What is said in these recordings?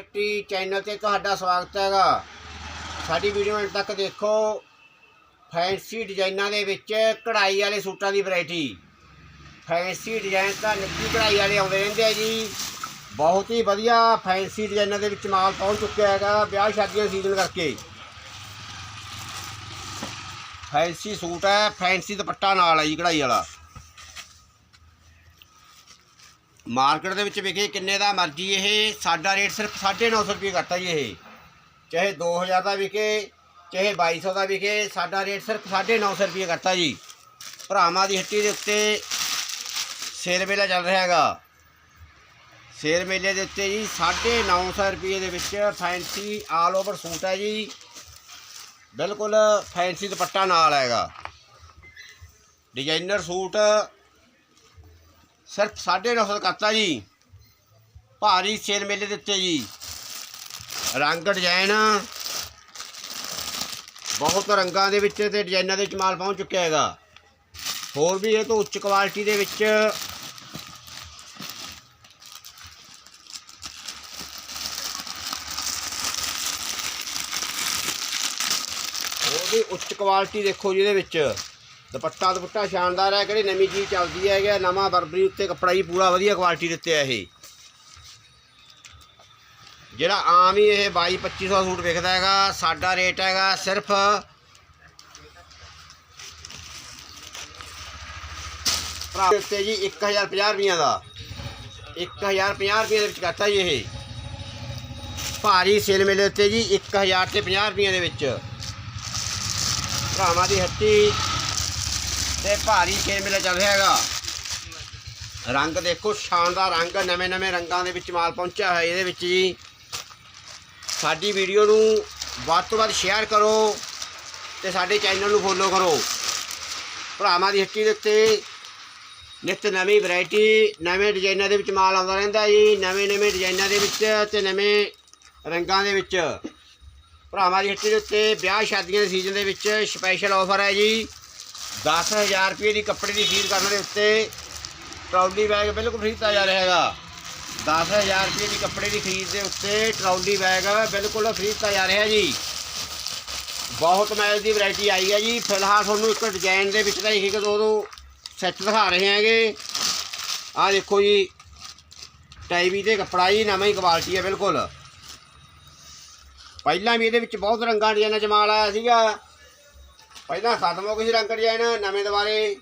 ਚੱਟੀ channel ਤੇ ਤੁਹਾਡਾ ਸਵਾਗਤ ਹੈਗਾ। ਸਾਡੀ ਵੀਡੀਓ ਅੰਤ ਤੱਕ ਦੇਖੋ, ਫੈਂਸੀ ਡਿਜ਼ਾਈਨਾਂ ਦੇ ਵਿੱਚ ਕਢਾਈ ਵਾਲੇ ਸੂਟਾਂ ਦੀ ਵੈਰਾਈਟੀ। ਫੈਂਸੀ ਡਿਜ਼ਾਈਨ ਤਾਂ ਨਿੱਕੀ ਕਢਾਈ ਵਾਲੇ ਆਉਂਦੇ ਰਹਿੰਦੇ ਆ ਜੀ। ਬਹੁਤ ਹੀ ਵਧੀਆ ਫੈਂਸੀ ਡਿਜ਼ਾਈਨਾਂ ਦੇ ਵਿੱਚ ਮਾਲ ਪਹੁੰਚ ਚੁੱਕਿਆ ਹੈਗਾ, ਵਿਆਹ ਸ਼ਾਦੀਆਂ ਸੀਜ਼ਨ ਕਰਕੇ। ਫੈਂਸੀ ਸੂਟ ਹੈ, ਫੈਂਸੀ ਦੁਪੱਟਾ ਨਾਲ ਹੈ ਜੀ ਕਢਾਈ ਵਾਲਾ। ਮਾਰਕੀਟ ਦੇ ਵਿੱਚ ਵਿਕੇ ਕਿੰਨੇ ਦਾ ਮਰਜ਼ੀ ਇਹ, ਸਾਡਾ ਰੇਟ ਸਿਰਫ 950 ਰੁਪਏ ਕਰਤਾ ਜੀ ਇਹ। ਚਾਹੇ 2000 ਦਾ ਵਿਕੇ, ਚਾਹੇ 2200 ਦਾ ਵਿਕੇ, ਸਾਡਾ ਰੇਟ ਸਿਰਫ 950 ਰੁਪਏ ਕਰਤਾ ਜੀ। ਭਰਾਵਾਂ ਦੀ ਹੱਟੀ ਦੇ ਉੱਤੇ ਸੇਲ ਮੇਲਾ ਚੱਲ ਰਿਹਾ ਹੈਗਾ। ਸੇਲ ਮੇਲੇ ਦੇ ਉੱਤੇ ਜੀ 950 ਰੁਪਏ ਦੇ ਵਿੱਚ ਫੈਂਸੀ ਆਲ ਓਵਰ ਸੂਟ ਹੈ ਜੀ। ਬਿਲਕੁਲ ਫੈਂਸੀ ਦੁਪੱਟਾ ਨਾਲ ਹੈਗਾ। ਡਿਜ਼ਾਈਨਰ ਸੂਟ ਸਿਰਫ 950 ਕਰਤਾ ਜੀ। ਭਾਰੀ ਸੇਲ ਮੇਲੇ ਦੇ ਉੱਤੇ ਜੀ। ਰੰਗ ਡਿਜ਼ਾਈਨ ਬਹੁਤ ਰੰਗਾਂ ਦੇ ਵਿੱਚ ਤੇ ਡਿਜ਼ਾਈਨਾਂ ਦੇ ਵਿੱਚ ਮਾਲ ਪਹੁੰਚ ਚੁੱਕਿਆ ਹੈਗਾ। ਹੋਰ ਵੀ ਇਹ ਤੋਂ ਉੱਚ ਕੁਆਲਿਟੀ ਦੇ ਵਿੱਚ ਹੋਰ ਵੀ ਉੱਚ ਕੁਆਲਿਟੀ ਦੇਖੋ ਜੀ ਇਹਦੇ ਵਿੱਚ। ਦੁਪੱਟਾ ਦੁਪੱਟਾ ਸ਼ਾਨਦਾਰ ਹੈ, ਕਿਹੜੀ ਨਵੀਂ ਚੀਜ਼ ਚੱਲਦੀ ਹੈ ਕਿ ਨਵਾਂ ਬਰਬਰੀ ਉੱਤੇ ਕੱਪੜਾ ਜੀ ਪੂਰਾ ਵਧੀਆ ਕੁਆਲਿਟੀ ਦਿੱਤੇ ਆ ਇਹ। ਜਿਹੜਾ ਆਮ ਹੀ ਇਹ 22 2500 ਸੂਟ ਵਿਕਦਾ ਹੈਗਾ, ਸਾਡਾ ਰੇਟ ਹੈਗਾ ਸਿਰਫ ਭਰਾ ਦੇ ਉੱਤੇ ਜੀ 1050 ਰੁਪਈਆ ਦਾ। 1050 ਰੁਪਈਆ ਦੇ ਵਿੱਚ ਕਰਤਾ ਜੀ ਇਹ। ਭਾਰੀ ਸੇਲ ਮੇਲੇ ਉੱਤੇ ਜੀ 1000 ਤੇ 50 ਰੁਪਈਆ ਦੇ ਵਿੱਚ। ਭਰਾਵਾਂ ਦੀ ਹੱਟੀ ਤੇ ਭਾਰੀ ਸੇਲ ਮੇਲਾ ਚੱਲ ਰਿਹਾ ਹੈਗਾ। ਰੰਗ ਦੇਖੋ, ਸ਼ਾਨਦਾਰ ਰੰਗ, ਨਵੇਂ ਨਵੇਂ ਰੰਗਾਂ ਦੇ ਵਿੱਚ ਮਾਲ ਪਹੁੰਚਿਆ ਹੈ ਇਹਦੇ ਵਿੱਚ ਜੀ। ਸਾਡੀ ਵੀਡੀਓ ਨੂੰ ਵੱਧ ਤੋਂ ਵੱਧ ਸ਼ੇਅਰ ਕਰੋ ਤੇ ਸਾਡੇ ਚੈਨਲ ਨੂੰ ਫੋਲੋ ਕਰੋ। ਭਰਾਵਾਂ ਦੀ ਹੱਟੀ ਦੇ ਉੱਤੇ ਨਿੱਤ ਨਵੀਂ ਵੈਰਾਈਟੀ ਨਵੇਂ ਡਿਜ਼ਾਈਨਾਂ ਦੇ ਵਿੱਚ ਮਾਲ ਆਉਂਦਾ ਰਹਿੰਦਾ ਜੀ, ਨਵੇਂ ਨਵੇਂ ਡਿਜ਼ਾਈਨਾਂ ਦੇ ਵਿੱਚ ਤੇ ਨਵੇਂ ਰੰਗਾਂ ਦੇ ਵਿੱਚ। ਭਰਾਵਾਂ ਦੀ ਹੱਟੀ ਦੇ ਉੱਤੇ ਵਿਆਹ ਸ਼ਾਦੀਆਂ ਦੇ ਸੀਜ਼ਨ ਦੇ ਵਿੱਚ ਸਪੈਸ਼ਲ ਆਫਰ ਹੈ ਜੀ। 10000 ਰੁਪਏ ਦੀ ਕੱਪੜੇ ਦੀ ਖਰੀਦ ਕਰਨ ਦੇ ਉੱਤੇ ਟਰਾਲੀ ਬੈਗ ਬਿਲਕੁਲ ਫ੍ਰੀ ਦਿੱਤਾ ਜਾ ਰਿਹਾ ਹੈਗਾ। 10000 ਰੁਪਏ ਦੀ ਕੱਪੜੇ ਦੀ ਖਰੀਦ ਦੇ ਉੱਤੇ ਟਰਾਲੀ ਬੈਗ ਬਿਲਕੁਲ ਫ੍ਰੀ ਦਿੱਤਾ ਜਾ ਰਿਹਾ ਜੀ। ਬਹੁਤ ਮੈਚ ਦੀ ਵੈਰਾਈਟੀ ਆਈ ਹੈ ਜੀ। ਫਿਲਹਾਲ ਤੁਹਾਨੂੰ ਇੱਕ ਡਿਜ਼ਾਈਨ ਦੇ ਵਿੱਚ ਤਾਂ ਇੱਕ ਦੋ ਦੋ ਸੈੱਟ ਦਿਖਾ ਰਹੇ ਹੈਗੇ। ਆਹ ਦੇਖੋ ਜੀ ਟਾਈਵੀ ਤੇ ਕੱਪੜਾ ਜੀ, ਨਵਾਂ ਹੀ ਕੁਆਲਿਟੀ ਹੈ ਬਿਲਕੁਲ। ਪਹਿਲਾਂ ਵੀ ਇਹਦੇ ਵਿੱਚ ਬਹੁਤ ਰੰਗਾਂ ਡਿਜ਼ਾਈਨਾਂ ਚ ਆਇਆ ਸੀਗਾ। ਪਹਿਲਾਂ ਖਤਮ ਹੋ ਗਈ ਸੀ ਰੰਗ ਡਿਜ਼ਾਈਨ ਨਵੇਂ ਦੁਬਾਰੇ।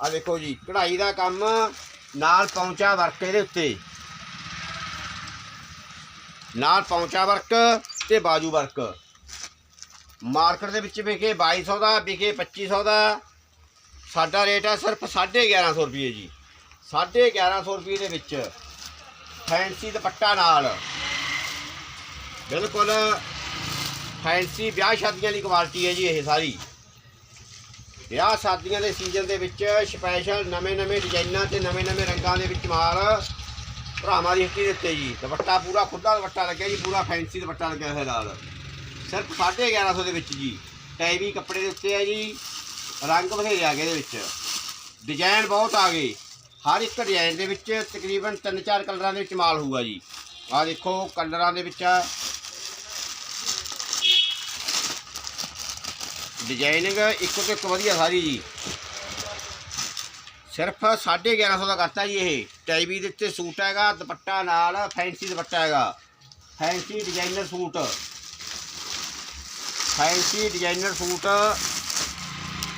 ਆ ਦੇਖੋ ਜੀ, ਕਢਾਈ ਦਾ ਕੰਮ ਨਾਲ ਪਹੁੰਚਾ ਵਰਕ ਇਹਦੇ ਉੱਤੇ। ਨਾਲ ਪਹੁੰਚਾ ਵਰਕ ਤੇ ਬਾਜੂ ਵਰਕ। ਮਾਰਕੀਟ ਦੇ ਵਿੱਚ ਵਿਕੇ 2200 ਦਾ, ਵਿਕੇ 2500 ਦਾ। ਸਾਡਾ ਰੇਟ ਹੈ ਸਿਰਫ 1150 ਰੁਪਏ ਜੀ। 1150 ਰੁਪਏ ਦੇ ਵਿੱਚ ਫੈਂਸੀ ਦੁਪੱਟਾ ਨਾਲ। ਬਿਲਕੁਲ ਫੈਂਸੀ ਵਿਆਹ ਸ਼ਾਦੀਆਂ ਦੀ ਕੁਆਲਿਟੀ ਹੈ ਜੀ ਇਹ ਸਾਰੀ। ਵਿਆਹ ਸ਼ਾਦੀਆਂ ਦੇ ਸੀਜ਼ਨ ਦੇ ਵਿੱਚ ਸਪੈਸ਼ਲ ਨਵੇਂ-ਨਵੇਂ ਡਿਜ਼ਾਈਨਾਂ ਤੇ ਨਵੇਂ-ਨਵੇਂ ਰੰਗਾਂ ਦੇ ਵਿੱਚ ਮਾਲ ਭਰਾਵਾਂ ਦੀ ਹੱਟੀ ਦਿੱਤੇ ਜੀ। ਦੁਪੱਟਾ ਪੂਰਾ ਖੁੱਲਾ ਦੁਪੱਟਾ ਲੱਗਿਆ ਜੀ, ਪੂਰਾ ਫੈਂਸੀ ਦੁਪੱਟਾ ਲੱਗਿਆ ਹੋਇਆ ਨਾਲ। ਸਿਰਫ 1150 ਦੇ ਵਿੱਚ ਜੀ। ਟੈਵੀ ਕੱਪੜੇ ਦੇ ਉੱਤੇ ਹੈ ਜੀ, ਰੰਗ ਬਥੇਰੇ ਆ ਗਏ ਇਹਦੇ ਵਿੱਚ। ਡਿਜ਼ਾਈਨ ਬਹੁਤ ਆ ਗਏ ਹਰ ਇੱਕ ਡਿਜ਼ਾਈਨ ਦੇ ਵਿੱਚ ਤਕਰੀਬਨ 3-4 ਕਲਰਾਂ ਦੇ ਵਿੱਚ ਮਾਲ ਹੋਊਗਾ ਜੀ। ਆਹ ਦੇਖੋ, ਕਲਰਾਂ ਦੇ ਵਿੱਚ ਡਿਜ਼ਾਈਨਿੰਗ ਇੱਕੋ ਤੋਂ ਇੱਕ ਵਧੀਆ ਸਾਰੀ ਜੀ। ਸਿਰਫ 1150 ਦਾ ਕਰਤਾ ਜੀ ਇਹ। ਟਾਈਵੀ ਦੇ ਉੱਤੇ ਸੂਟ ਹੈਗਾ, ਦੁਪੱਟਾ ਨਾਲ, ਫੈਂਸੀ ਦੁਪੱਟਾ ਹੈਗਾ। Fancy designer suit. Fancy designer suit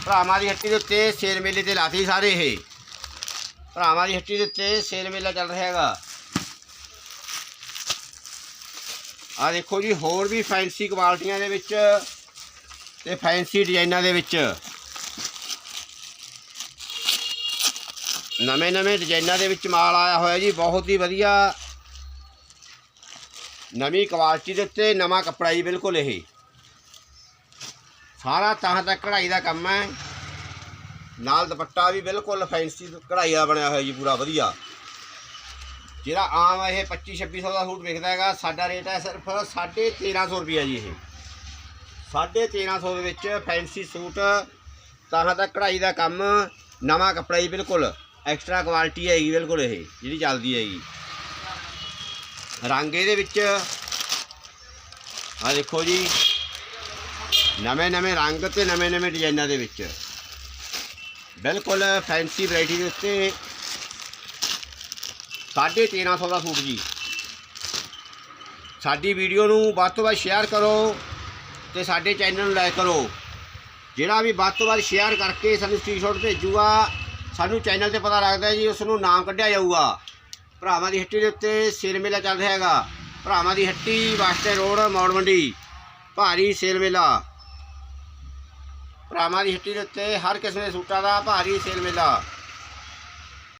ਭਰਾਵਾਂ ਦੀ ਹੱਟੀ ਦੇ ਉੱਤੇ ਸੇਲ ਮੇਲੇ ਤੇ ਲਾਤੀ ਸਾਰੇ ਇਹ। ਭਰਾਵਾਂ ਦੀ ਹੱਟੀ ਦੇ ਉੱਤੇ ਸੇਲ ਮੇਲਾ ਚੱਲ ਰਿਹਾ ਹੈਗਾ। ਆ ਦੇਖੋ ਜੀ, ਹੋਰ ਵੀ ਫੈਂਸੀ ਕੁਆਲਟੀਆਂ ਦੇ ਵਿੱਚ ਤੇ ਫੈਂਸੀ ਡਿਜ਼ਾਈਨਾਂ ਦੇ ਵਿੱਚ। ਨਵੇਂ ਨਵੇਂ ਡਿਜ਼ਾਈਨਾਂ ਦੇ ਵਿੱਚ ਮਾਲ ਆਇਆ ਹੋਇਆ ਜੀ, ਬਹੁਤ ਹੀ ਵਧੀਆ। ਨਵੀਂ ਕੁਆਲਿਟੀ ਦੇ ਉੱਤੇ ਨਵਾਂ ਕੱਪੜਾ ਜੀ, ਬਿਲਕੁਲ ਇਹ। ਸਾਰਾ ਤਾਂ ਤੱਕ ਕਢਾਈ ਦਾ ਕੰਮ ਹੈ। ਨਾਲ ਦੁਪੱਟਾ ਵੀ ਬਿਲਕੁਲ ਫੈਂਸੀ ਕਢਾਈ ਦਾ ਬਣਿਆ ਹੋਇਆ ਜੀ, ਪੂਰਾ ਵਧੀਆ। ਜਿਹੜਾ ਆਮ ਇਹ 25 2600 ਦਾ ਸੂਟ ਵਿਕਦਾ ਹੈਗਾ, ਸਾਡਾ ਰੇਟ ਹੈ ਸਿਰਫ 1350 ਰੁਪਏ ਜੀ ਇਹ। 1350 ਦੇ ਵਿੱਚ ਫੈਂਸੀ ਸੂਟ, ਤਾਂ ਤੱਕ ਕਢਾਈ ਦਾ ਕੰਮ, ਨਵਾਂ ਕੱਪੜਾ ਜੀ ਬਿਲਕੁਲ ਐਕਸਟਰਾ ਕੁਆਲਿਟੀ ਹੈਗੀ ਬਿਲਕੁਲ ਇਹ, ਜਿਹੜੀ ਚੱਲਦੀ ਹੈਗੀ ਰੰਗ ਇਹਦੇ ਵਿੱਚ ਆ ਦੇਖੋ ਜੀ, ਨਵੇਂ ਨਵੇਂ ਰੰਗ ਤੇ ਨਵੇਂ ਨਵੇਂ ਡਿਜ਼ਾਈਨਾਂ ਦੇ ਵਿੱਚ। ਬਿਲਕੁਲ ਫੈਂਸੀ ਵੈਰਾਈਟੀ ਦੇ ਉੱਤੇ 1350 ਦਾ ਸੂਟ ਜੀ। ਸਾਡੀ ਵੀਡੀਓ ਨੂੰ ਵੱਧ ਤੋਂ ਵੱਧ ਸ਼ੇਅਰ ਕਰੋ। ਤੇ ਸਾਡੇ ਚੈਨਲ ਨੂੰ ਲਾਈਕ ਕਰੋ। ਜਿਹੜਾ ਵੀ ਵੱਧ ਤੋਂ ਵੱਧ ਸ਼ੇਅਰ ਕਰਕੇ ਸਾਨੂੰ ਸਕਰੀਨਸ਼ਾਟ ਭੇਜੂਗਾ, ਸਾਨੂੰ ਚੈਨਲ ਤੇ ਪਤਾ ਲੱਗਦਾ ਜੀ ਉਸ ਨੂੰ ਨਾਮ ਕੱਢਿਆ ਜਾਊਗਾ। ਭਰਾਵਾਂ ਦੀ ਹੱਟੀ ਦੇ ਉੱਤੇ ਸੇਲ ਮੇਲਾ ਚੱਲ ਰਿਹਾ ਹੈਗਾ। ਭਰਾਵਾਂ ਦੀ ਹੱਟੀ ਵਾਸਤੇ ਰੋਡ ਮੌੜ ਮੰਡੀ, ਭਾਰੀ ਸੇਲ ਮੇਲਾ। ਭਰਾਵਾਂ ਦੀ ਹੱਟੀ ਦੇ ਉੱਤੇ ਹਰ ਕਿਸਮ ਦੇ ਸੂਟਾਂ ਦਾ ਭਾਰੀ ਸੇਲ ਮੇਲਾ।